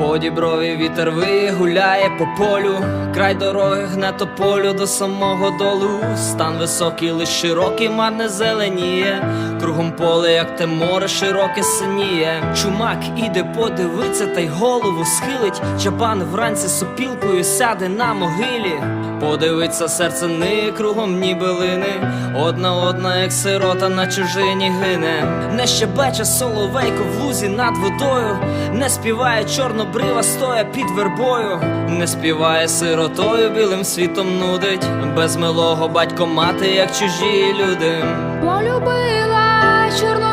По діброві вітер вигуляє по полю, край дороги гне тополю до самого долу. Стан високий, лиш широкий, мар не зеленіє. Кругом поле, як те море, широке синіє. Чумак іде подивиться, та й голову схилить. Чабан вранці сопілкою сяде на могилі. Подивиться серце ни кругом ні билини. Одна одна, як сирота на чужині гине. Не щебече соловейко в лузі над водою, не співає чорнобрива, стоя під вербою, не співає сиротою, білим світом нудить. Без милого батько мати, як чужі люди. Полюбила чорнобрива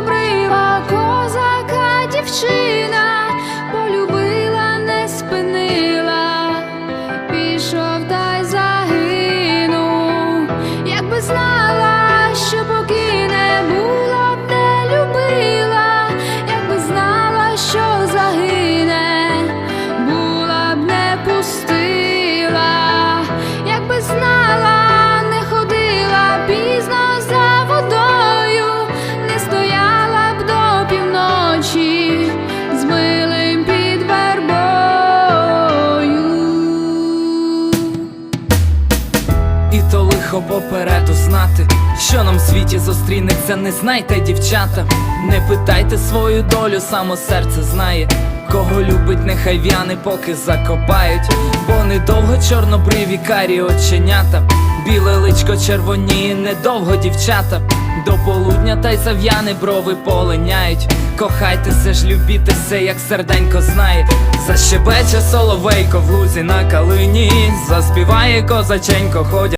І то лихо попереду знати, що нам в світі зустрінеться, не знайте, дівчата. Не питайте свою долю, само серце знає. Кого любить, нехай в'яне, поки закопають. Бо недовго чорнобриві карі оченята. Біле личко червоніє, недовго дівчата. До полудня та й зав'яне брови полиняють. Кохайтеся ж, любітеся, як серденько знає. Защебече соловейко в лузі на калині, заспіває козаченько, ходя.